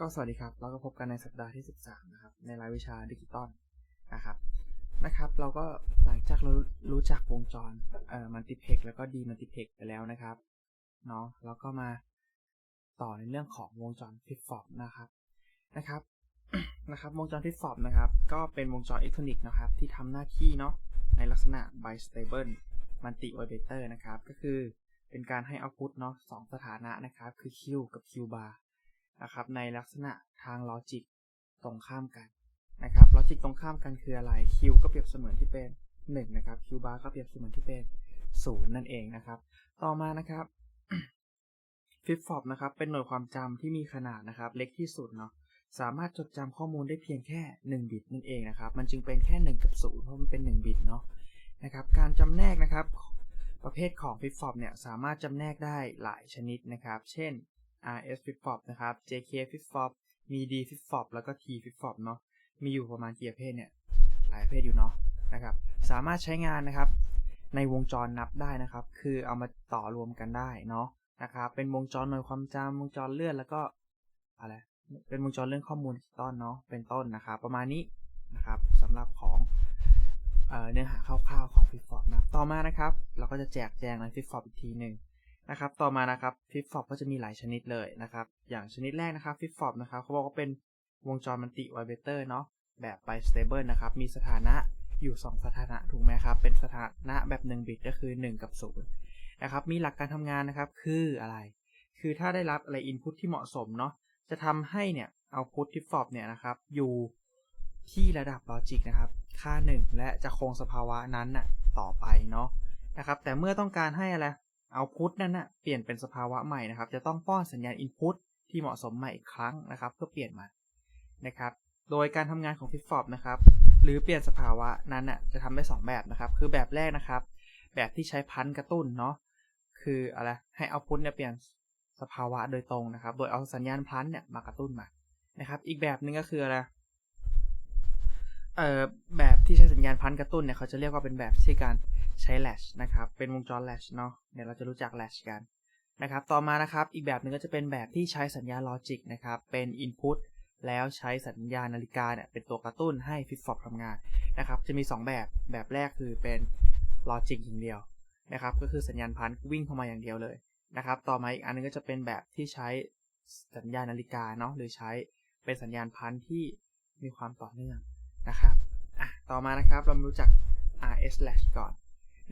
ก็สวัสดีครับเราก็พบกันในสัปดาห์ที่ 13 นะครับ ในรายวิชาดิจิตอลนะครับนะครับ เราก็หลังจากเรารู้จักวงจรเอ่อมัลติเพกแล้วก็ดีมัลติเพกไปแล้วนะครับเนาะแล้วก็มาต่อในเรื่องของวงจรฟิฟฟอปนะครับนะครับนะครับ วงจรฟิฟฟอปนะครับ ก็เป็นวงจรอิเล็กทรอนิกส์นะครับ ที่ทำหน้าที่เนาะในลักษณะ bistable multi operator นะครับ ก็คือเป็นการให้ output เนาะสองสถานะนะครับ คือ Q กับ Q bar นะครับในลักษณะทางลอจิกตรงข้ามกันนะครับลอจิกตรงข้ามกันคืออะไร Q ก็เปรียบเสมือนที่เป็น1นะครับ Q bar ก็เปรียบเสมือนที่เป็น 0 นั่นเองนะครับ ต่อมานะครับฟิฟฟอปนะครับเป็นหน่วยความจำที่มีขนาดนะครับ เล็กที่สุดเนาะสามารถจดจำข้อมูลได้เพียงแค่ 1 บิตนั่นเองนะครับ มันจึงเป็นแค่ 1 กับ 0 เพราะมันเป็น 1 บิตเนาะนะครับการจำแนกนะครับ ประเภทของฟิฟฟอปเนี่ยสามารถจำแนกได้หลายชนิดนะครับ เช่น RS flip flop นะครับ JK flip flop มี D flip flop แล้วก็ T flip flop เนาะ มีอยู่ประมาณกี่ประเภทเนี่ย หลายประเภทอยู่เนาะนะครับ สามารถใช้งานนะครับ ในวงจรนับได้นะครับ คือเอามาต่อรวมกันได้เนาะนะครับ เป็นวงจรหน่วยความจำวงจรเลื่อนแล้วก็อะไร เป็นวงจรเรื่องข้อมูลดิจิตอลเนาะ เป็นต้นนะครับ ประมาณนี้นะครับสำหรับของเนื้อหาคร่าวๆของ flip flop นะครับ ต่อมานะครับ เราก็จะแจกแจงใน flip flop อีกทีหนึ่ง นะครับ ต่อมานะครับฟิฟฟอปก็จะมีหลายชนิดเลยนะครับ อย่างชนิดแรกนะครับฟิฟฟอปนะครับเขาบอกว่าเป็นวงจรมัลติไวเบเตอร์เนาะแบบไบสเตเบิลนะครับ มีสถานะอยู่ 2 สถานะถูกไหมครับ เป็นสถานะแบบ 1 บิตก็คือ 1 กับ 0 นะครับ มีหลักการทำงานนะครับคืออะไร คือถ้าได้รับอะไรอินพุตที่เหมาะสมเนาะจะทำให้เนี่ยเอาพุตทิฟฟอปเนี่ยนะครับ อยู่ที่ระดับลอจิกนะครับ ค่า 1 และจะคงสภาวะนั้นน่ะต่อไปเนาะนะครับ แต่เมื่อต้องการให้อะไร เอาพุตนั่นนะเปลี่ยนเป็นสภาวะใหม่นะครับ จะต้องป้อนสัญญาณอินพุตที่เหมาะสมใหม่อีกครั้งนะครับ เพื่อเปลี่ยนมานะครับ โดยการทำงานของ flip flop นะครับ หรือเปลี่ยนสภาวะนั้นน่ะจะทำได้ 2 แบบนะครับ คือแบบแรกนะครับ แบบที่ใช้พันกระตุ้นเนาะคืออะไรให้เอาพุตเนี่ยเปลี่ยนสภาวะโดยตรงนะครับ โดยเอาสัญญาณพันเนี่ยมากระตุ้นมานะครับ อีกแบบหนึ่งก็คืออะไรเอ่อแบบที่ใช้สัญญาณพันกระตุ้นเนี่ยเขาจะเรียกว่าเป็นแบบที่การ ใช้ latch นะครับ เป็นวงจร latch เนาะ เดี๋ยวเราจะรู้จัก latch กันนะครับ ต่อมานะครับ อีกแบบหนึ่งก็จะเป็นแบบที่ใช้สัญญาณ logic นะครับ เป็น input แล้วใช้สัญญาณนาฬิกาเนี่ยเป็นตัวกระตุ้นให้ flip flop ทำงานนะครับ จะมี 2 แบบ แบบแรกคือเป็น logic อย่างเดียวนะครับ ก็คือสัญญาณพันวิ่งเข้ามาอย่างเดียวเลยนะครับ ต่อมาอีกอันนึงก็จะเป็นแบบที่ใช้สัญญาณนาฬิกาเนาะ หรือใช้เป็นสัญญาณพันที่มีความต่อเนื่องนะครับ อะ ต่อมานะครับ เรามารู้จัก RS latch ก่อน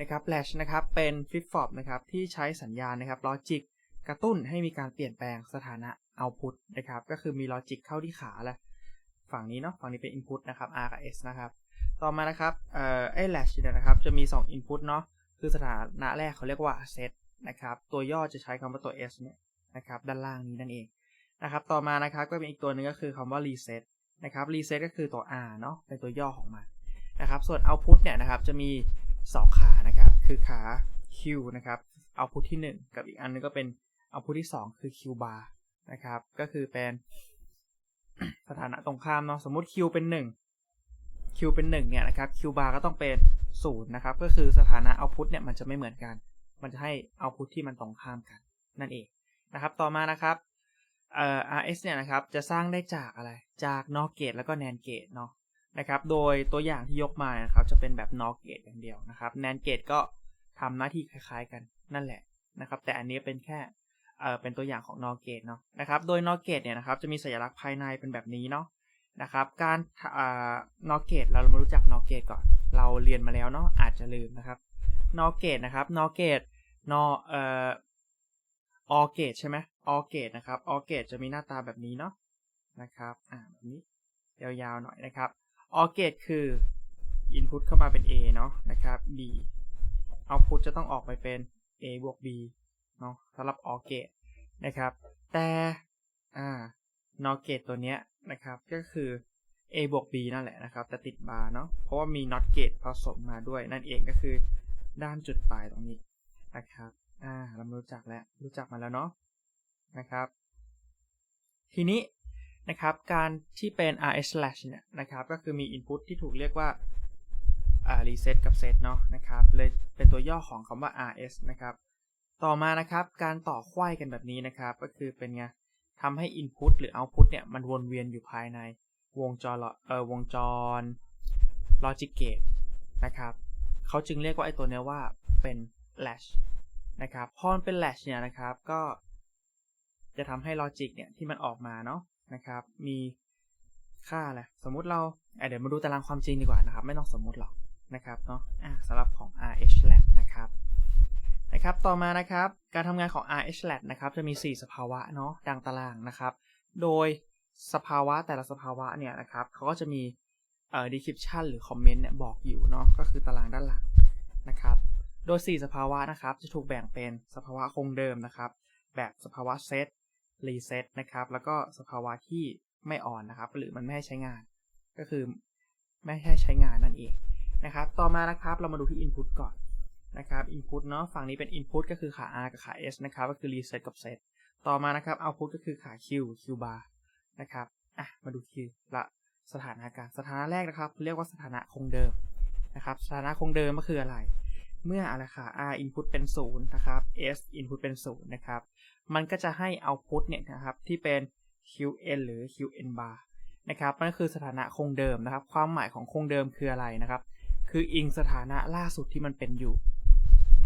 นะครับ latch นะครับเป็น flip flop นะครับที่ใช้สัญญาณนะครับ logic กระตุ้นให้มีการเปลี่ยนแปลงสถานะ output นะครับก็คือมี logic เข้าที่ขาแหละฝั่งนี้เนาะฝั่งนี้เป็น input นะครับ R กับ S นะครับต่อมานะครับเอ่อไอ้ latch เนี่ยนะครับจะมี 2 input เนาะคือสถานะแรกเขาเรียกว่า set นะครับตัวย่อจะใช้คำว่าตัว S เนี่ยนะครับด้านล่างนี้นั่นเองนะครับต่อมานะครับก็เป็นอีกตัวหนึ่งก็คือคำว่า reset นะครับ reset ก็คือตัว R เนาะเป็นตัวย่อของมันนะครับส่วน output เนี่ยนะครับจะมี 2 ขานะครับ คือขา Q นะครับ output ที่ 1 กับอีกอันนึงก็เป็น output ที่ 2 คือ Q bar นะครับ ก็คือเป็นสถานะตรงข้ามเนาะสมมติ Q เป็น 1 Q เป็น1เนี่ยนะครับ Q bar ก็ต้องเป็น0นะครับ ก็คือสถานะ output เนี่ยมันจะไม่เหมือนกัน มันจะให้ output ที่มันตรงข้ามกันนั่นเองนะครับต่อมานะครับเอ่อ RS เนี่ยนะครับ จะสร้างได้จากอะไร จาก NOR gate แล้วก็ NAND gate เนาะ นะครับ โดยตัวอย่างที่ยกมานะครับ จะเป็นแบบ NOR gate อย่างเดียวนะครับ NAND gate ก็ทำหน้าที่คล้ายๆกันนั่นแหละนะครับ แต่อันนี้เป็นแค่เอ่อเป็นตัวอย่างของ NOR gate เนาะนะครับ โดย NOR gate เนี่ยนะครับจะมีสัญลักษณ์ภายในเป็นแบบนี้เนาะนะครับ การนอ่า NOR gate เรามารู้จัก NOR gate ก่อน เราเรียนมาแล้วเนาะอาจจะลืมนะครับ NOR gate นะครับ NOR gate NOR เอ่อ OR gate ใช่ไหม OR gate นะครับ OR gate จะมีหน้าตาแบบนี้เนาะนะครับอ่าแบบนี้ยาวๆหน่อยนะครับ OR gate คือ input เข้ามาเป็น A เนาะนะครับ B output จะต้องออกไปเป็น A บวก B เนาะสำหรับ OR gate นะครับ แต่อ่า NOR gate ตัวเนี้ยนะครับ ก็คือ A บวก B นั่นแหละนะครับ แต่ติดบาร์เนาะ เพราะว่ามี NOT gate ผสมมาด้วย นั่นเองก็คือด้านจุดปลายตรงนี้นะครับ อ่า เรารู้จักแล้ว รู้จักมาแล้วเนาะนะครับ ทีนี้ นะครับ การที่เป็น RS slash เนี่ยนะครับ ก็คือมี input ที่ถูกเรียกว่าอ่า reset กับ set เนาะนะครับ เลยเป็นตัวย่อของคำว่า RS นะครับ ต่อมานะครับ การต่อไขว้กันแบบนี้นะครับ ก็คือเป็นไงทำให้ input หรือ output เนี่ย มันวนเวียนอยู่ภายในวงจรเออวงจร logic gate นะครับเขาจึงเรียกว่าไอ้ตัวนี้ว่าเป็น latch นะครับ พอมันเป็น latch เนี่ยนะครับ ก็จะทำให้ logic เนี่ยที่มันออกมาเนาะ นะครับ มีค่าแหละสมมุติเราเเดี๋ยวมาดูตารางความจริงดีกว่านะครับ ไม่ต้องสมมุติหรอกนะครับเนาะะสำหรับของ RH Lab นะครับนะครับ ต่อมานะครับ การทำงานของ RH Lab นะครับจะมี 4 สภาวะเนาะดังตารางนะครับ โดยสภาวะแต่ละสภาวะเนี่ยนะครับเขาก็จะมีเอ่อ description หรือ comment เนี่ยบอกอยู่เนาะก็คือตารางด้านหลังนะครับ โดย 4 สภาวะนะครับจะถูกแบ่งเป็นสภาวะคงเดิมนะครับ แบบสภาวะเซต รีเซ็ตนะครับ แล้วก็สภาวะที่ไม่ออนนะครับ หรือมันไม่ให้ใช้งาน ก็คือไม่ให้ใช้งานนั่นเองนะครับ ต่อมานะครับเรามาดูที่ input ก่อนนะครับ input เนาะฝั่งนี้เป็น input ก็คือขา r กับขา s นะครับ ก็คือ reset กับ set ต่อมานะครับ output ก็คือขา q q bar นะครับอะมาดูทีละสถานะการสถานะแรกนะครับ เรียกว่าสถานะคงเดิมนะครับ สถานะคงเดิมก็คืออะไร เมื่ออะไรค่ะ r input เป็น0นะครับ s input เป็น0นะครับ มันก็จะให้ output เนี่ยนะครับที่เป็น qn หรือ qn bar นะครับนั่นคือสถานะคงเดิมนะครับ ความหมายของคงเดิมคืออะไรนะครับ คืออิงสถานะล่าสุดที่มันเป็นอยู่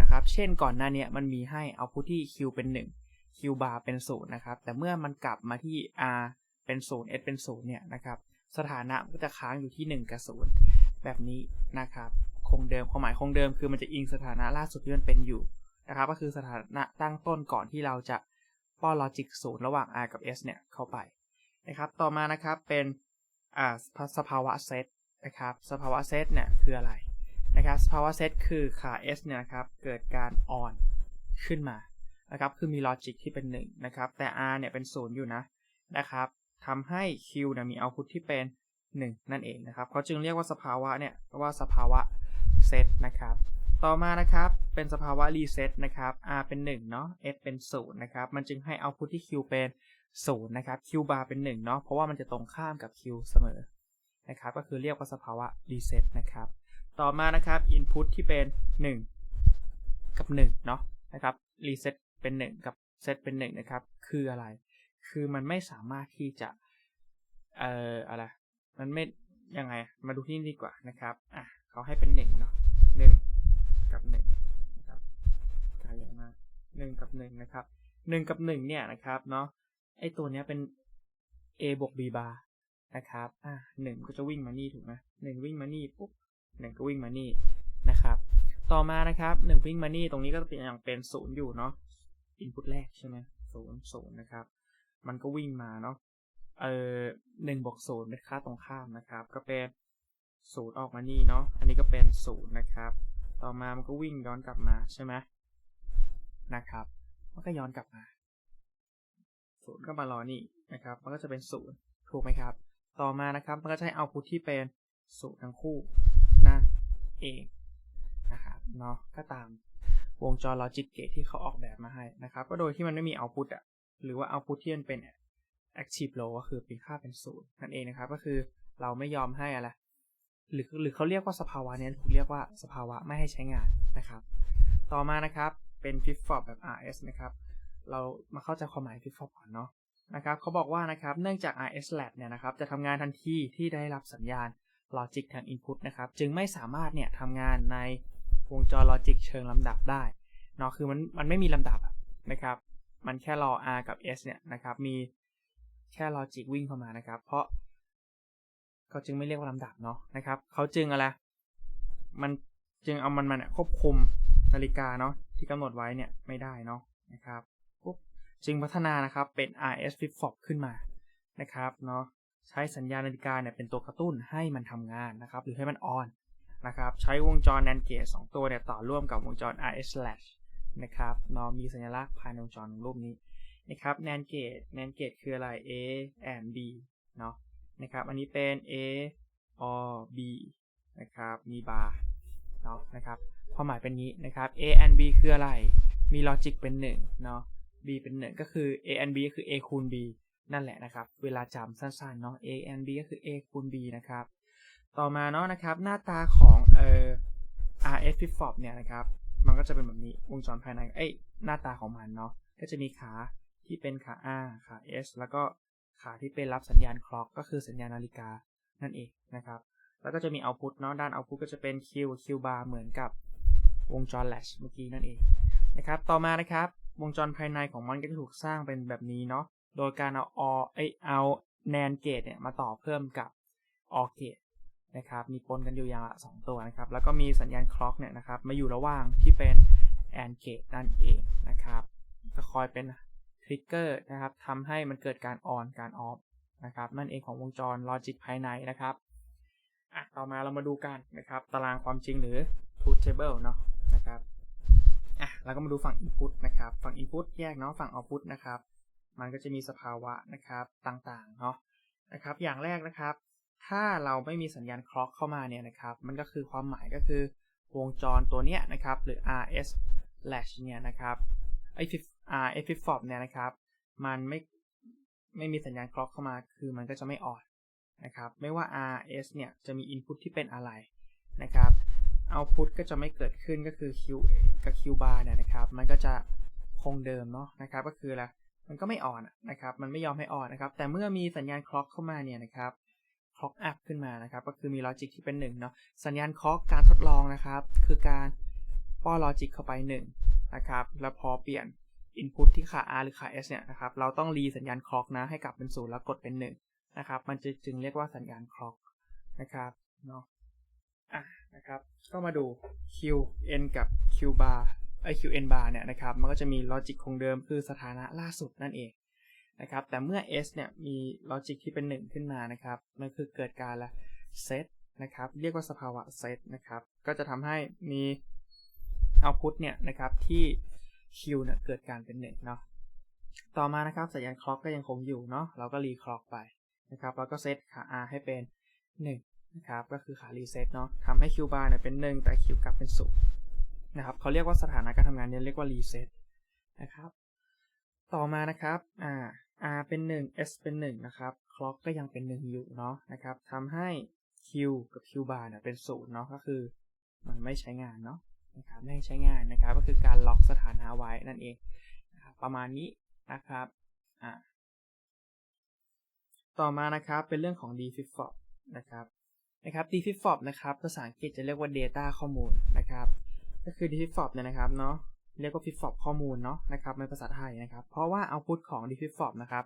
นะครับ เช่นก่อนหน้านี้มันมีให้ output ที่ q เป็น 1 q bar เป็น0นะครับ แต่เมื่อมันกลับมาที่ r เป็น0 s เป็น0เนี่ยนะครับ สถานะก็จะค้างอยู่ที่ 1 กับ 0 แบบนี้นะครับ คงเดิมความหมายคงเดิมคือมันจะอิงสถานะล่าสุดที่มันเป็นอยู่นะครับ ก็คือสถานะตั้งต้นก่อนที่เราจะ ป้อนลอจิกศูนย์ระหว่าง r กับ s เนี่ยเข้าไปนะครับ ต่อมานะครับเป็นอ่าสภาวะเซตนะครับสภาวะเซตเนี่ยคืออะไรนะครับสภาวะเซตคือขา s เนี่ยนะครับเกิดการออนขึ้นมานะครับคือมีลอจิกที่เป็น1นะครับแต่ r เนี่ยเป็น0อยู่นะนะครับทำให้ q เนี่ยมีเอาพุทที่เป็น 1 นั่นเองนะครับเขาจึงเรียกว่าสภาวะเนี่ยว่าสภาวะเซตนะครับ ต่อมานะครับ เป็นสภาวะรีเซ็ตนะครับ r เป็น1เนาะ s เป็น0นะครับ มันจึงให้เอาพุทที่ q เป็น0นะครับ q bar เป็น1เนาะ เพราะว่ามันจะตรงข้ามกับ q เสมอ นะครับ ก็คือเรียกว่าสภาวะรีเซ็ตนะครับ ต่อมานะครับ input ที่เป็น 1 กับ1เนาะ นะครับรีเซ็ตเป็น 1 กับเซตเป็น1นะครับ คืออะไร คือมันไม่สามารถที่จะ เอ่อ อะไร มันไม่ ยังไง มาดูที่นี่ดีกว่านะครับ อะเขาให้เป็น1เนาะ1 กับหนึ่งนะครับกายใหญ่มากหนึ่งกับหนึ่งนะครับหนึ่งกับหนึ่งเนี่ยนะครับเนาะไอตัวเนี้ยเป็น a บวก b bar นะครับอ่าหนึ่งก็จะวิ่งมานี่ถูกไหมหนึ่งวิ่งมานี่ปุ๊บหนึ่งก็วิ่งมานี่นะครับต่อมานะครับหนึ่งวิ่งมานี่ตรงนี้ก็จะเป็นอย่างเป็นศูนย์อยู่เนาะอินพุตแรกใช่ไหมศูนย์ศูนย์นะครับ มันก็วิ่งมาเนาะเออหนึ่งบวกศูนย์เป็นค่าตรงข้ามนะครับ ก็เป็นศูนย์ออกมานี่เนาะอันนี้ก็เป็นศูนย์นะครับ ต่อมามันก็วิ่งย้อนกลับมาใช่ไหมนะครับ มันก็ย้อนกลับมาศูนย์ก็มารอนี่นะครับ มันก็จะเป็นศูนย์ถูกไหมครับ ต่อมานะครับ มันก็จะให้เอาพุทที่เป็นศูนย์ทั้งคู่นั่นเองนะครับเนาะก็ตามวงจรลอจิกเกตที่เขาออกแบบมาให้นะครับ ก็โดยที่มันไม่มีเอาพุทอะหรือว่าเอาพุทที่มันเป็น active low ก็คือเป็นค่าเป็นศูนย์นั่นเองนะครับ ก็คือเราไม่ยอมให้อะไร หรือหรือเขาเรียกว่าสภาวะนี้ถูกเรียกว่าสภาวะไม่ให้ใช้งานนะครับ ต่อมานะครับเป็น flip flop แบบ RS นะครับ เรามาเข้าใจความหมาย flip flop ก่อนเนาะนะครับเขาบอกว่านะครับเนื่องจาก RS lat เนี่ยนะครับจะทำงานทันทีที่ได้รับสัญญาณ logic ทาง input นะครับ จึงไม่สามารถเนี่ยทำงานในวงจร logic เชิงลำดับได้เนาะคือมันมันไม่มีลำดับนะครับ มันแค่รอ R กับ S เนี่ยนะครับมีแค่ logic วิ่งเข้ามานะครับ เพราะ เขาจึงไม่เรียกว่าลำดับเนาะนะครับเขาจึงอะไรมันจึงเอามันมันควบคุมนาฬิกาเนาะที่กำหนดไว้เนี่ยไม่ได้เนาะนะครับปุ๊บจึงพัฒนานะครับเป็น RS flip flop ขึ้นมานะครับเนาะใช้สัญญาณนาฬิกาเนี่ยเป็นตัวกระตุ้นให้มันทำงานนะครับหรือให้มันออนนะครับใช้วงจร NAND gate 2ตัวเนี่ยต่อร่วมกับวงจร RS slash นะครับเนาะมีสัญลักษณ์ภายในวงจรรูปนี้นะครับ NAND gate NAND gate คืออะไร A and B เนาะ นะครับ อันนี้เป็น a or b นะครับมีบาร์เนาะนะครับความหมายเป็นนี้นะครับ a and b คืออะไร มีลอจิกเป็น1เนาะ b เป็น 1 ก็คือ a and b ก็คือ a คูณ b นั่นแหละนะครับ เวลาจำสั้นๆเนาะ a and b ก็คือ a คูณ b นะครับ ต่อมาเนาะนะครับหน้าตาของเอ่อ RS flip flop เนี่ยนะครับ มันก็จะเป็นแบบนี้วงจรภายในเอ้ยหน้าตาของมันเนาะก็จะมีขาที่เป็นขา R ขา S แล้วก็ ขาที่เป็นรับสัญญาณคล็อกก็คือสัญญาณนาฬิกานั่นเองนะครับ แล้วก็จะมี output เนาะด้าน output ก็จะเป็น Q Q bar เหมือนกับวงจร latch เมื่อกี้นั่นเองนะครับ ต่อมานะครับ วงจรภายในของมันก็จะถูกสร้างเป็นแบบนี้เนาะ โดยการเอาเอ้ยเอา NAND gate เนี่ยมาต่อเพิ่มกับ OR gate นะครับ มีปนกันอยู่อย่างละสองตัวนะครับ แล้วก็มีสัญญาณคล็อกเนี่ยนะครับ มาอยู่ระหว่างที่เป็น AND gate นั่นเองนะครับ จะคอยเป็น ทริกเกอร์นะครับทำให้มันเกิดการ on การ off นะครับนั่นเองของวงจรลอจิกภายในนะครับอะต่อมาเรามาดูกันนะครับ ตารางความจริงหรือ truth table เนาะนะครับอะแล้วก็มาดูฝั่ง input นะครับ ฝั่ง input แยกเนาะฝั่ง output นะครับ มันก็จะมีสภาวะนะครับต่างๆเนาะนะครับ อย่างแรกนะครับ ถ้าเราไม่มีสัญญาณคล็อกเข้ามาเนี่ยนะครับ มันก็คือความหมายก็คือวงจรตัวเนี้ยนะครับ หรือ RS latch เนี่ยนะครับไอ้ R F flip flop เนี่ยนะครับ มันไม่ไม่มีสัญญาณคล็อกเข้ามา คือมันก็จะไม่ออนนะครับ ไม่ว่า R S เนี่ยจะมี input ที่เป็นอะไรนะครับ output ก็จะไม่เกิดขึ้นก็คือ Q กับ Q bar เนี่ยนะครับ มันก็จะคงเดิมเนาะนะครับ ก็คืออะมันก็ไม่ออนนะครับ มันไม่ยอมให้ออนนะครับ แต่เมื่อมีสัญญาณคล็อกเข้ามาเนี่ยนะครับคล็อกอัพขึ้นมานะครับ ก็คือมีลอจิกที่เป็น1เนาะ สัญญาณคล็อกการทดลองนะครับ คือการป้อนลอจิกเข้าไป1นะครับ แล้วพอเปลี่ยน input ที่ขา R หรือขา S เนี่ยนะครับ เราต้องรีสัญญาณคล็อกนะให้กลับเป็นศูนย์แล้วกดเป็น1นะครับ มันจะจึงเรียกว่าสัญญาณคล็อกนะครับเนาะอะนะครับ ก็มาดู Q N กับ Q bar ไอ Q N bar เนี่ยนะครับ มันก็จะมีลอจิกคงเดิมคือสถานะล่าสุดนั่นเองนะครับ แต่เมื่อ S เนี่ยมีลอจิกที่เป็น 1 ขึ้นมานะครับ มันคือเกิดการละเซตนะครับ เรียกว่าสภาวะเซตนะครับ ก็จะทำให้มี output เนี่ยนะครับที่ Q เนี่ยเกิดการเป็น1เนาะต่อมานะครับสัญญาณคล็อกก็ยังคงอยู่เนาะเราก็รีคล็อกไปนะครับแล้วก็เซตขา R ให้เป็น 1 นะครับ ก็คือขารีเซ็ตเนาะทำให้ Q bar เนี่ยเป็น 1 แต่ Q กลับเป็น0นะครับเขาเรียกว่าสถานะการทำงานเนี่ยเรียกว่ารีเซ็ตนะครับต่อมานะครับอ่า R เป็น 1 S เป็น 1 นะครับคล็อกก็ยังเป็น 1 อยู่เนาะนะครับทำให้ Q กับ Q bar เนี่ยเป็น0เนาะก็คือ มันไม่ใช้งานเนาะ นะครับไม่ใช้งานนะครับ ก็คือการล็อกสถานะไว้นั่นเอง ประมาณนี้นะครับต่อมานะครับเป็นเรื่องของ d f i p f o p นะครับนะครับ d f i p f o p นะครับภาษาอังกฤษจะเรียกว่า data ข้อมูลนะครับก็คือ d f i p f o p เนี่ยนะครับเนาะเรียกว่า f i p f o p ข้อมูลเนาะนะครับในภาษาไทยนะครับ เพราะว่า output ของ d f i p f o p นะครับ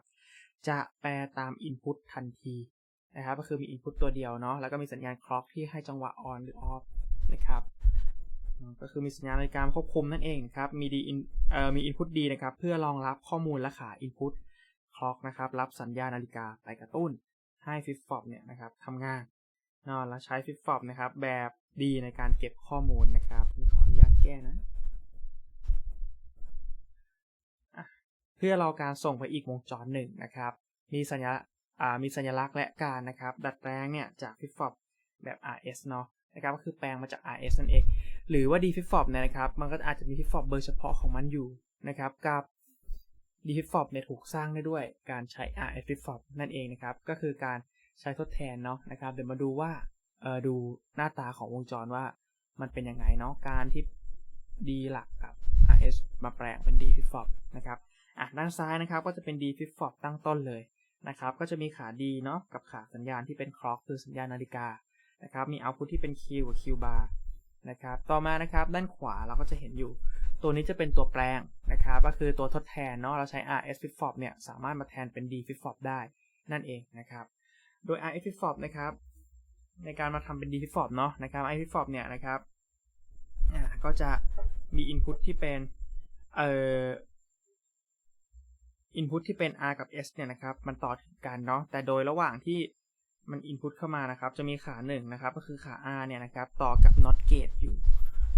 จะแปลตาม input ทันทีนะครับก็คือมี input ตัวเดียวเนาะแล้วก็มีสัญญาณ clock ที่ให้จังหวะ on หรือ off นะครับ ก็คือมีสัญญาณในการควบคุมนั่นเองครับมีดีเอ่อมี input ดีนะครับเพื่อรองรับข้อมูลและขา input clock นะครับรับสัญญาณนาฬิกาไปกระตุ้นให้ flip flop เนี่ยนะครับทำงานนอนแล้วใช้ flip flop นะครับแบบดีในการเก็บข้อมูลนะครับขออนุญาตแก้นะเพื่อรอการส่งไปอีกวงจรหนึ่งนะครับ มีสัญลักษณ์มีสัญลักษณ์และการนะครับ ดัดแปลงเนี่ยจาก flip flop แบบ RS เนาะ นะครับก็คือแปลงมาจาก RS นั่นเองหรือว่า D flip flop เนี่ยนะครับมันก็อาจจะมี flip flop เบอร์เฉพาะของมันอยู่นะครับกับ D flip flop เนี่ยถูกสร้างได้ด้วยการใช้ RS flip flop นั่นเองนะครับก็คือการใช้ทดแทนเนาะนะครับเดี๋ยวมาดูว่าเออดูหน้าตาของวงจรว่ามันเป็นยังไงเนาะการที่ D หลักกับ RS มาแปลงเป็น D flip flop นะครับอะด้านซ้ายนะครับก็จะเป็น D flip flop ตั้งต้นเลยนะครับก็จะมีขา D เนาะกับขาสัญญาณที่เป็น clock คือสัญญาณนาฬิกา นะครับ มี output ที่เป็น Q กับ Q bar นะครับ ต่อมานะครับด้านขวาเราก็จะเห็นอยู่ ตัวนี้จะเป็นตัวแปลงนะครับ ก็คือตัวทดแทนเนาะ เราใช้ RS flip flop เนี่ยสามารถมาแทนเป็น D flip flop ได้นั่นเองนะครับ โดย RS flip flop นะครับ ในการมาทำเป็น D flip flop เนาะนะครับ RS flip flop เนี่ยนะครับก็จะมี input ที่เป็นเอ่อ input ที่เป็น R กับ S เนี่ยนะครับ มันต่อกันเนาะ แต่โดยระหว่างที่ มัน input เข้ามานะครับ จะมีขาหนึ่งนะครับ ก็คือขา R เนี่ยนะครับ ต่อกับ not gate อยู่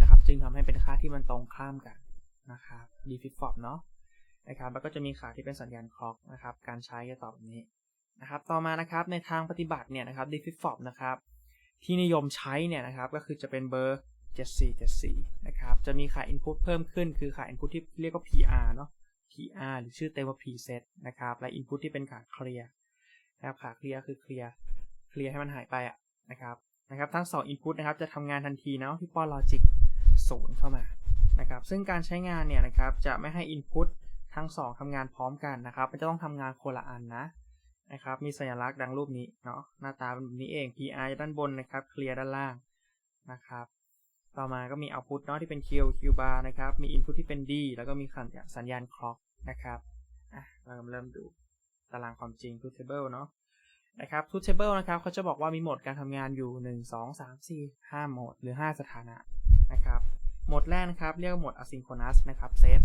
นะครับ จึงทำให้เป็นค่าที่มันตรงข้ามกันนะครับ D flip flop เนาะนะครับ แล้วก็จะมีขาที่เป็นสัญญาณคล็อกนะครับ การใช้จะต่อแบบนี้นะครับ ต่อมานะครับในทางปฏิบัติเนี่ยนะครับ D flip flop นะครับ ที่นิยมใช้เนี่ยนะครับ ก็คือจะเป็นเบอร์ 7474 นะครับ จะมีขา input เพิ่มขึ้น คือขา input ที่เรียกว่า PR เนาะ PR หรือชื่อเต็มว่า preset นะครับ และ input ที่เป็นขาเคลียร์นะครับ ขาเคลียร์คือเคลียร์ เคลียร์ให้มันหายไปอะนะครับนะครับทั้ง 2 input นะครับจะทำงานทันทีนะที่ป้อน logic 0 เข้ามานะครับซึ่งการใช้งานเนี่ยนะครับจะไม่ให้ input ทั้งสองทำงานพร้อมกันนะครับ มันจะต้องทำงานคนละอันนะนะครับมีสัญลักษณ์ดังรูปนี้เนาะหน้าตาเป็นแบบนี้เอง PR ด้านบนนะครับ clear ด้านล่างนะครับต่อมาก็มี output เนาะที่เป็น Q Q bar นะครับมี input ที่เป็น D แล้วก็มีสัญญาณ clock นะครับอะเราเริ่มดูตารางความจริง truth table เนาะ นะครับ truth table นะครับเขาจะบอกว่ามีโหมดการทำงานอยู่ 1 2 3 4 5โหมดหรือ 5 สถานะนะครับโหมดแรกนะครับ เรียกว่าโหมด asynchronous นะครับ set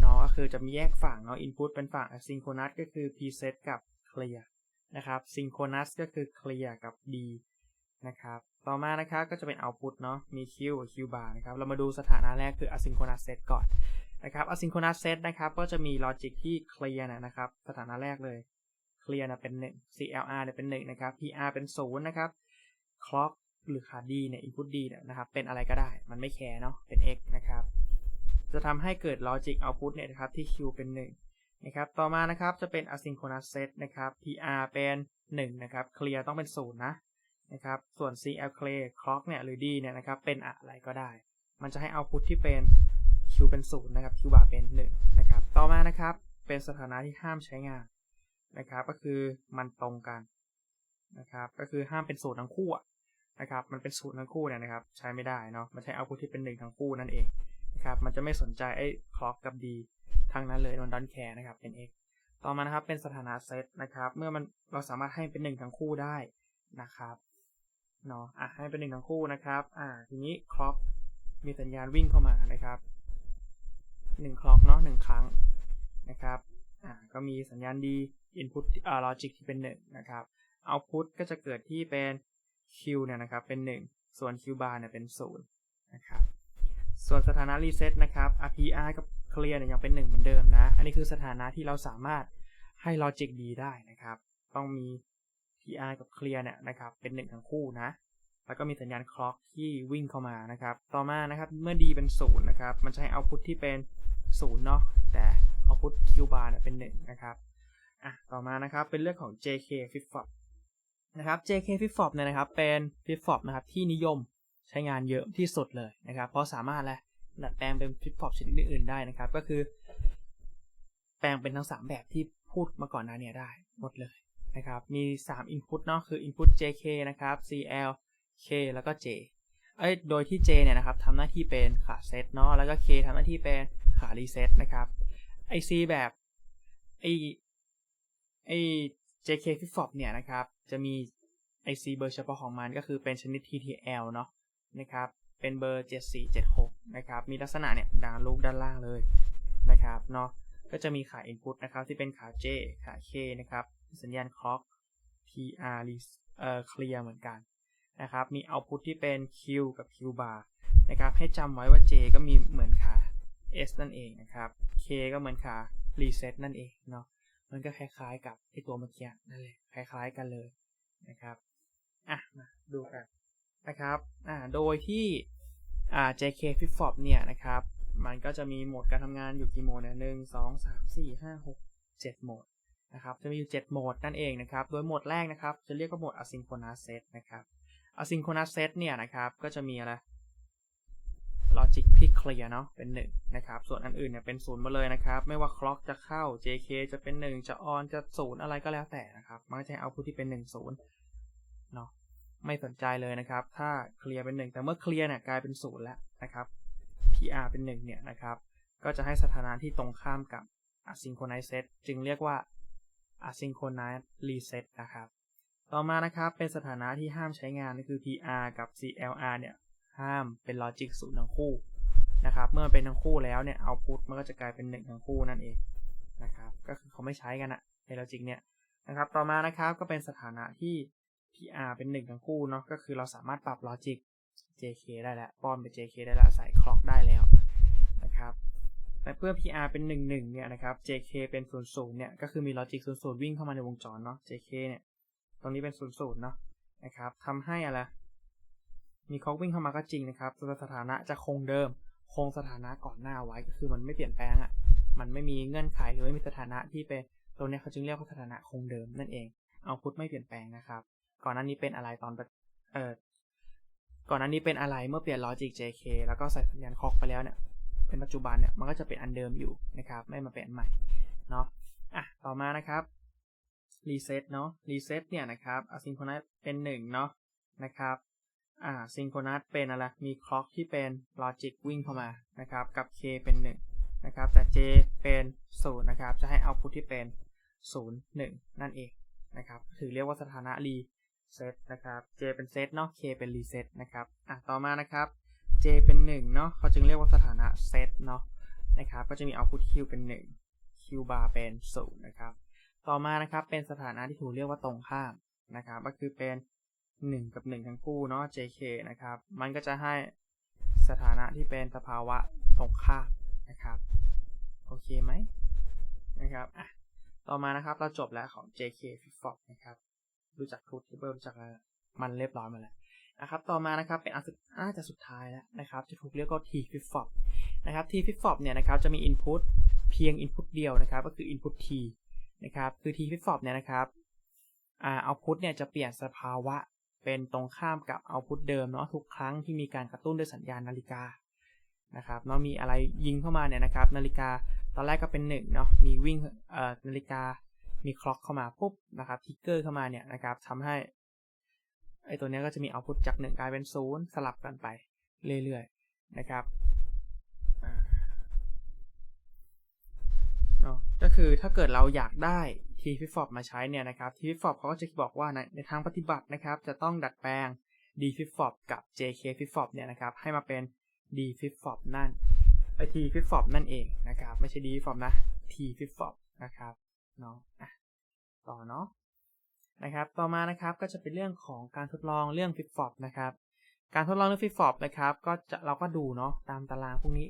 เนาะก็คือจะมีแยกฝั่งเนาะ input เป็นฝั่ง asynchronous ก็คือ preset กับ clear นะครับ synchronous ก็คือ clear กับ d นะครับ ต่อมานะครับก็จะเป็น output เนาะ มี q กับ q bar นะครับ เรามาดูสถานะแรกคือ asynchronous set ก่อนนะครับ asynchronous set นะครับ ก็จะมี logic ที่ clear นะครับ สถานะแรกเลย clear นะเป็น 1 CLR เนี่ยเป็น1นะครับ PR เป็น0นะครับ clock หรือขา D เนี่ย input D เนี่ยนะครับ เป็นอะไรก็ได้ มันไม่แคร์เนาะ เป็น x นะครับ จะทำให้เกิด logic output เนี่ยนะครับ ที่ q เป็น 1 นะครับ ต่อมานะครับ จะเป็น asynchronous set นะครับ PR เป็น 1 นะครับ clear ต้องเป็น 0 นะ นะครับ ส่วน CL clear clock เนี่ย หรือ D เนี่ยนะครับ เป็นอะไรก็ได้ มันจะให้ output ที่เป็น q เป็น 0 นะครับ q bar เป็น 1 นะครับ ต่อมานะครับ เป็นสถานะที่ห้ามใช้งาน นะครับ ก็คือมันตรงกันนะครับ ก็คือห้ามเป็น0ทั้งคู่นะครับ มันเป็น0ทั้งคู่เนี่ยนะครับ ใช้ไม่ได้เนาะ มันใช้ output ที่เป็น1ทั้งคู่นั่นเองนะครับ มันจะไม่สนใจไอ้ clock กับ d ทั้งนั้นเลยมัน don't care นะครับ เป็น x ต่อมานะครับ เป็นสถานะเซตนะครับ เมื่อมันเราสามารถให้เป็น1ทั้งคู่ได้นะครับเนาะ อะ ให้เป็น1ทั้งคู่นะครับ อ่า ทีนี้ clock มีสัญญาณวิ่งเข้ามานะครับ1 clock เนาะ1ครั้งนะครับ อ่าก็มีสัญญาณ d input อ่า logic ที่เป็น 1 นะครับ output ก็จะเกิดที่เป็น q เนี่ยนะครับเป็น 1 ส่วน q bar เนี่ยเป็น0นะครับส่วนสถานะ reset นะครับ RPR กับ clear เนี่ยยังเป็น 1 เหมือนเดิมนะ อันนี้คือสถานะที่เราสามารถให้ logic ดีได้นะครับ ต้องมี PR กับ clear เนี่ยนะครับเป็น 1 ทั้งคู่นะแล้วก็มีสัญญาณ clock ที่วิ่งเข้ามานะครับ ต่อมานะครับ เมื่อ d เป็น 0 นะครับ มันจะให้ output ที่เป็น 0 เนาะ แต่ output q bar เนี่ยเป็น1นะครับอะต่อมานะครับเป็นเรื่องของ JK flip flop นะครับ JK flip flop เนี่ยนะครับเป็น flip flop นะครับที่นิยมใช้งานเยอะที่สุดเลยนะครับ เพราะสามารถแหละดัดแปลงเป็น flip flop ชนิดอื่นๆได้นะครับ ก็คือ แปลงเป็นทั้ง 3 แบบที่พูดมาก่อนหน้านี้ได้หมดเลยนะครับ มี 3 input เนาะคือ input JK นะครับ CL K แล้วก็ J เอ้ย โดยที่ J เนี่ยนะครับทำหน้าที่เป็นขาเซตเนาะ แล้วก็ K ทำหน้าที่เป็นขารีเซ็ตนะครับ ไอ C แบบไอไอ JK flip flop เนี่ยนะครับ จะมี IC เบอร์เฉพาะของมันก็คือเป็นชนิด TTL เนาะนะครับ เป็นเบอร์ 7476 นะครับ มีลักษณะเนี่ยดังรูปด้านล่างเลยนะครับเนาะ ก็จะมีขา input นะครับ ที่เป็นขา J ขา K นะครับ สัญญาณ clock PR เอ่อ clear เหมือนกันนะครับ มี output ที่เป็น Q กับ Q bar นะครับ ให้จำไว้ว่า J ก็มีเหมือนขา S นั่นเองนะครับ K ก็เหมือนขา reset นั่นเองเนาะ มันก็คล้ายๆกับไอตัวเมื่อกี้นั่นแหละ คล้ายๆกันเลยนะครับ อะ มาดูกันนะครับ อ่า โดยที่อ่า JK flip flop เนี่ยนะครับ มันก็จะมีโหมดการทำงานอยู่กี่โหมดนี่ยหนึ่งสองสามสี่ห้าหกเจ็ดโหมดนะครับจะมีอยู่เจ็ดโหมดนั่นเองนะครับ โดยโหมดแรกนะครับ จะเรียกว่าโหมด asynchronous set นะครับ asynchronous set เนี่ยนะครับ ก็จะมีอะไร clear เนาะเป็นหนึ่งนะครับ ส่วนอันอื่นเนี่ยเป็นศูนย์หมาเลยนะครับ ไม่ว่า clock จะเข้า JK จะเป็นหนึ่งจะ on จะศูนย์อะไรก็แล้วแต่นะครับ มันก็จะให้ output ที่เป็นหนึ่งศูนย์เนาะไม่สนใจเลยนะครับ ถ้า clear เป็นหนึ่งแต่เมื่อ clear เนี่ยกลายเป็นศูนย์แล้วนะครับ PR เป็นหนึ่งเนี่ยนะครับ ก็จะให้สถานะที่ตรงข้ามกับ asynchronous set จึงเรียกว่า asynchronous reset นะครับ ต่อมานะครับเป็นสถานะที่ห้ามใช้งานก็คือ PR กับ CLR เนี่ย ห้ามเป็น logic ศูนย์ทั้งคู่ นะครับ เมื่อเป็นทั้งคู่แล้วเนี่ย output มันก็จะกลายเป็นหนึ่งทั้งคู่นั่นเองนะครับ ก็คือเขาไม่ใช้กันอะใน logic เนี่ยนะครับ ต่อมานะครับก็เป็นสถานะที่ PR เป็นหนึ่งทั้งคู่เนาะ ก็คือเราสามารถปรับ logic JK ได้แล้ว ป้อนไป JK ได้แล้ว ใส่ clock ได้แล้วนะครับแต่เพื่อ PR เป็น 1 1 เนี่ยนะครับ JK เป็น 0 0 เนี่ย ก็คือมี logic 0 0 วิ่งเข้ามาในวงจรเนาะ JK เนี่ย ตรงนี้เป็น 0 0 เนาะ นะครับทำให้อะไร มี clock วิ่งเข้ามาก็จริงนะครับแต่สถานะจะคงเดิม คงสถานะก่อนหน้าไว้ก็คือมันไม่เปลี่ยนแปลงอะ่ะ มันไม่มีเงื่อนไขหรือไม่มีสถานะที่เป็นตรงนี้เขาจึงเรียกว่าสถานะคงเดิมนั่นเองเอาพุทไม่เปลี่ยนแปลงนะครับ ก่อนหน้านี้เป็นอะไรตอนเอ่อก่อนหน้านี้เป็นอะไรเมื่อเปลี่ยน logic JK แล้วก็ใส่สัญญาณ clock ไปแล้วเนี่ยเป็นปัจจุบันเนี่ยมันก็จะเป็นอันเดิมอยู่นะครับ ไม่มาเป็นอันใหม่เนาะอะต่อมานะครับรีเซ็ตเนาะรีเซ็ตเนี่ยนะครับอะซิงโครนัสเป็นหนึ่งเนาะนะครับ อ่าซิงโครนัสเป็นอะไร มีคล็อกที่เป็นลอจิกวิ่งเข้ามานะครับ กับ k เป็น 1 นะครับ แต่ j เป็น 0 นะครับ จะให้เอาพุทที่เป็น 0 1 นั่นเองนะครับ ถือเรียกว่าสถานะรีเซตนะครับ j เป็นเซตเนาะ k เป็นรีเซ็ตนะครับอะต่อมานะครับ j เป็น 1 เนาะเขาจึงเรียกว่าสถานะเซตเนาะนะครับ ก็จะมีเอาพุท q เป็น 1 q bar เป็น 0 นะครับ ต่อมานะครับ เป็นสถานะที่ถูกเรียกว่าตรงข้ามนะครับ ก็คือเป็น 1 กับ 1 ทั้งคู่เนาะ jk นะครับ มันก็จะให้สถานะที่เป็นสภาวะตรงข้ามนะครับ โอเคไหมนะครับอะต่อมานะครับเราจบแล้วของ jk flip flop นะครับ รู้จัก truth table รู้จักมันเรียบร้อยมาแล้วนะครับ ต่อมานะครับเป็นอันสุดน่าจะสุดท้ายแล้วนะครับ จะถูกเรียกว่า t flip flop นะครับ t flip flop เนี่ยนะครับจะมี input เพียง input เดียวนะครับ ก็คือ input t นะครับ คือ t flip flop เนี่ยนะครับ อ่า output เนี่ยจะเปลี่ยนสภาวะ เป็นตรงข้ามกับ output เดิมเนาะทุกครั้งที่มีการกระตุ้นด้วยสัญญาณนาฬิกานะครับเนาะมีอะไรยิงเข้ามาเนี่ยนะครับ นาฬิกาตอนแรกก็เป็น1เนาะมีวิ่งเอ่อนาฬิกามีคล็อกเข้ามาปุ๊บนะครับทิกเกอร์เข้ามาเนี่ยนะครับทำให้ไอตัวนี้ก็จะมีเอาพุตจาก1กลายเป็น 0 สลับกันไปเรื่อยๆนะครับเนาะก็คือถ้าเกิดเราอยากได้ t f i f o p มาใช้เนี่ยนะครับ t f i f o p เขาก็จะบอกว่าในในทางปฏิบัตินะครับจะต้องดัดแปลง d f i f o p กับ jk f i f o p เนี่ยนะครับให้มาเป็น d f i f o p นั่นไอ t f i f o p นั่นเองนะครับไม่ใช่ d f i f o p นะ t f i f o p นะครับเนาะอะต่อเนาะนะครับต่อมานะครับก็จะเป็นเรื่องของการทดลองเรื่อง f i f o p นะครับการทดลองเรื่อง f i f o p นะครับก็จะเราก็ดูเนาะตามตารางพวกนี้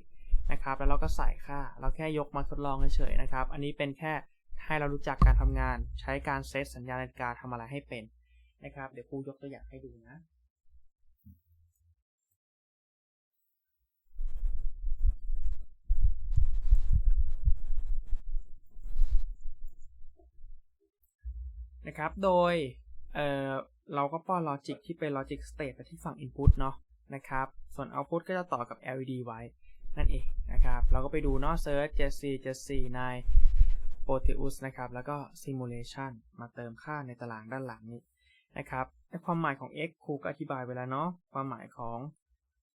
นะครับแล้วเราก็ใส่ค่า เราแค่ยกมาทดลองเฉยๆนะครับ อันนี้เป็นแค่ ให้เรารู้จักการทำงาน ใช้การเซตสัญญาณนาฬิกาทำอะไรให้เป็นนะครับ เดี๋ยวครูยกตัวอย่างให้ดูนะนะครับ โดยเออเราก็ป้อนลอจิกที่เป็นลอจิกสเตทไปที่ฝั่ง Input เนาะนะครับ ส่วน Output ก็จะต่อกับ LED ไว้ นั่นเองนะครับ เราก็ไปดูเนาะ Search 74 74ใน Proteus นะครับ แล้วก็ Simulation มาเติมค่าในตารางด้านหลังนี้นะครับในความหมายของ x ครูก็อธิบายไว้แล้วเนาะ ความหมายของ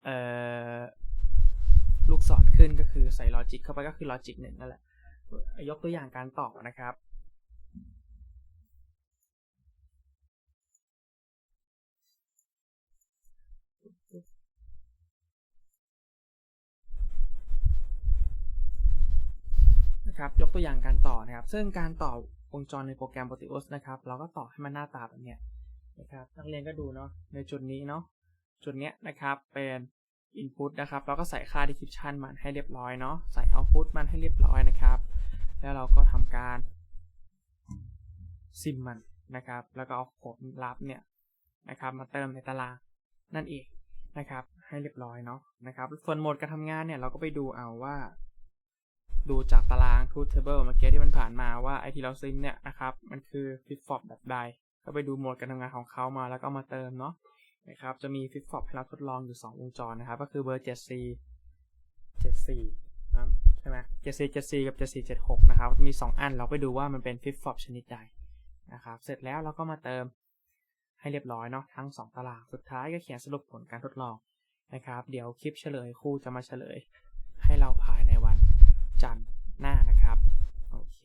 ออลูกศรขึ้นก็คือใส่ลอจิกเข้าไปก็คือลอจิกหนึ่งนั่นแหละ ยกตัวอย่างการตอบนะครับ นะครับยกตัวอย่างการต่อนะครับ ซึ่งการต่อวงจรในโปรแกรม Proteus นะครับ เราก็ต่อให้มันหน้าตาแบบนี้นะครับนักเรียนก็ดูเนาะในจุดนี้เนาะจุดเนี้ยนะครับเป็น input นะครับเราก็ใส่ค่า description มันให้เรียบร้อยเนาะใส่ output มันให้เรียบร้อยนะครับ แล้วเราก็ทำการซิมมันนะครับ แล้วก็เอาผลลัพธ์เนี่ยนะครับ มาเติมในตารางนั่นเองนะครับ ให้เรียบร้อยเนาะนะครับ ส่วนโหมดการทำงานเนี่ยเราก็ไปดูเอาว่า ดูจากตาราง truth table เมื่อกี้ที่มันผ่านมาว่าไอที่เราซิมเนี่ยนะครับ มันคือ flip flop แบบใด ก็ไปดูโหมดการทำงานของเขามาแล้วก็มาเติมเนาะนะครับ จะมี flip flop ให้เราทดลองอยู่ 2 วงจรนะครับ ก็คือเบอร์ 7C 74นะใช่ไหม 7C 74กับ74 76 นะครับ มี 2 อันเราไปดูว่ามันเป็น flip flop ชนิดใดนะครับ เสร็จแล้วเราก็มาเติมให้เรียบร้อยเนาะทั้ง 2 ตาราง สุดท้ายก็เขียนสรุปผลการทดลองนะครับ เดี๋ยวคลิปเฉลยครูจะมาเฉลยให้เราภาน จันทร์หน้านะครับ โอเค